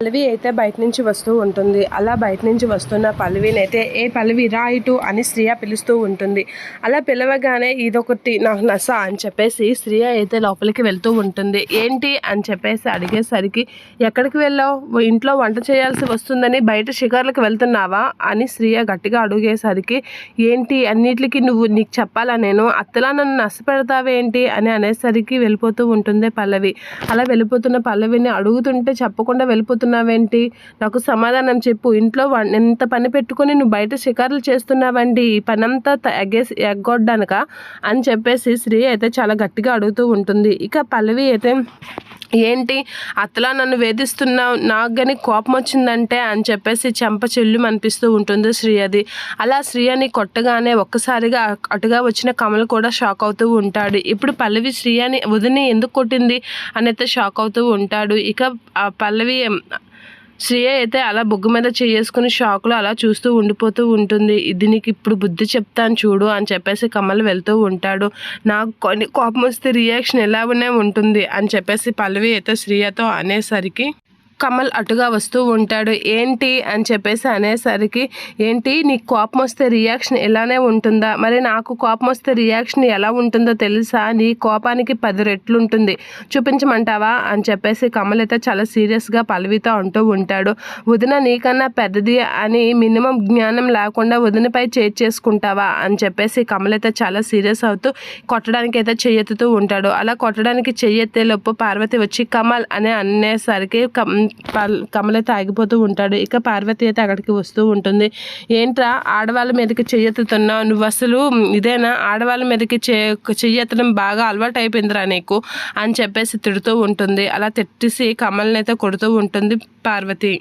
పల్లవి అయితే బయట నుంచి వస్తూ ఉంటుంది. అలా బయట నుంచి వస్తున్న పల్లవిని అయితే ఏ పల్లవి రా ఇటు అని శ్రియ పిలుస్తూ ఉంటుంది. అలా పిలవగానే ఇదొకటి నాకు నస అని చెప్పేసి శ్రియ అయితే లోపలికి వెళ్తూ ఉంటుంది. ఏంటి? అని చెప్పేసి అడిగేసరికి ఎక్కడికి వెళ్ళావు? ఇంట్లో వంట చేయాల్సి వస్తుందని బయట షికార్లకు వెళ్తున్నావా? అని శ్రియ గట్టిగా అడిగేసరికి ఏంటి? అన్నిటికీ నువ్వు నీకు చెప్పాలా నేను? అత్తలా నన్ను నష్టపెడతావేంటి అని అనేసరికి వెళ్ళిపోతూ ఉంటుంది పల్లవి. అలా వెళ్ళిపోతున్న పల్లవిని అడుగుతుంటే చెప్పకుండా చేస్తున్నావేంటి? నాకు సమాధానం చెప్పు. ఇంట్లో ఎంత పని పెట్టుకొని నువ్వు బయట షికారులు చేస్తున్నావండి? ఈ పనంతా త- ఎగ్గేసి ఎగ్గొడ్డానుక? అని చెప్పేసి శ్రీ అయితే చాలా గట్టిగా అడుగుతూ ఉంటుంది. ఇక పల్లవి అయితే ఏంటి? అత్తలా నన్ను వేధిస్తున్నావు నాకు కానీ కోపం వచ్చిందంటే అని చెప్పేసి చెంప చెల్లు అనిపిస్తూ ఉంటుంది శ్రీయది అలా శ్రీయని కొట్టగానే ఒక్కసారిగా అటుగా వచ్చిన కమల్ కూడా షాక్ అవుతూ ఉంటాడు. ఇప్పుడు పల్లవి శ్రీయని వదిని ఎందుకు కొట్టింది? అని అయితే షాక్ అవుతూ ఉంటాడు. ఇక ఆ పల్లవి శ్రియ అయితే అలా బొగ్గు మీద చేసుకుని షాక్లో అలా చూస్తూ ఉండిపోతూ ఉంటుంది. ఇది నీకు ఇప్పుడు బుద్ధి చెప్తాను చూడు అని చెప్పేసి కమల్ వెళ్తూ ఉంటాడు. నాకు కొన్ని కోపం వస్తే రియాక్షన్ ఎలాగనే ఉంటుంది అని చెప్పేసి పల్లవి అయితే శ్రీయతో అనేసరికి కమల్ అటుగా వస్తూ ఉంటాడు ఏంటి? అని చెప్పేసి అనేసరికి ఏంటి? నీకు కోపం వస్తే రియాక్షన్ ఇలానే ఉంటుందా? మరి నాకు కోపం వస్తే రియాక్షన్ ఎలా ఉంటుందో తెలుసా? నీ కోపానికి పది రెట్లు ఉంటుంది చూపించమంటావా? అని చెప్పేసి కమల్ అయితే చాలా సీరియస్గా పల్లవితో అంటూ ఉంటాడు. వదిన నీకన్నా పెద్దది అని మినిమం జ్ఞానం లేకుండా వదినపై చేసుకుంటావా? అని చెప్పేసి కమల్ అయితే చాలా సీరియస్ అవుతూ కొట్టడానికి అయితే చెయ్యెత్తుతూ ఉంటాడు. అలా కొట్టడానికి చెయ్యెత్తే లోపు పార్వతి వచ్చి కమల్ అని అనేసరికి కమ్ పల్- ఆగిపోతూ ఉంటాడు. ఇక పార్వతి అయితే అక్కడికి వస్తూ ఉంటుంది. ఏంట్రా ఆడవాళ్ళ మీదకి చెయ్యెత్తుతున్నావు? నువ్వు అసలు ఇదేనా? ఆడవాళ్ళ మీదకి చెయ్యెత్తడం బాగా అలవాటు అయిపోయిందిరా నీకు అని చెప్పేసి తిడుతూ ఉంటుంది. అలా తిట్టేసి కమల్ని అయితే కొడుతూ ఉంటుంది పార్వతి.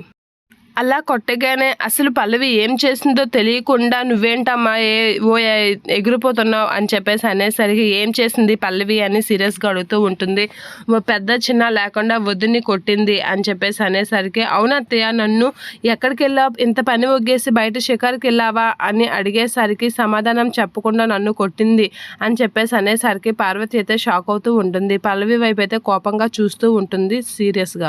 అలా కొట్టగానే అసలు పల్లవి ఏం చేసిందో తెలియకుండా నువ్వేంటమ్మా ఏ ఓ ఏ- ఎగిరిపోతున్నావు అని చెప్పేసి అనేసరికి ఏం చేసింది పల్లవి అని సీరియస్గా అడుగుతూ ఉంటుంది. ఓ పెద్ద చిన్న లేకుండా వద్దుని కొట్టింది అని చెప్పేసి అనేసరికి అవునత్తయ్య నన్ను ఎక్కడికి వెళ్ళావు ఇంత పని ఒగ్గేసి బయట షికార్కి వెళ్ళావా? అని అడిగేసరికి సమాధానం చెప్పకుండా నన్ను కొట్టింది అని చెప్పేసి అనేసరికి పార్వతి అయితే షాక్ అవుతూ ఉంటుంది. పల్లవి వైపు అయితే కోపంగా చూస్తూ ఉంటుంది సీరియస్గా.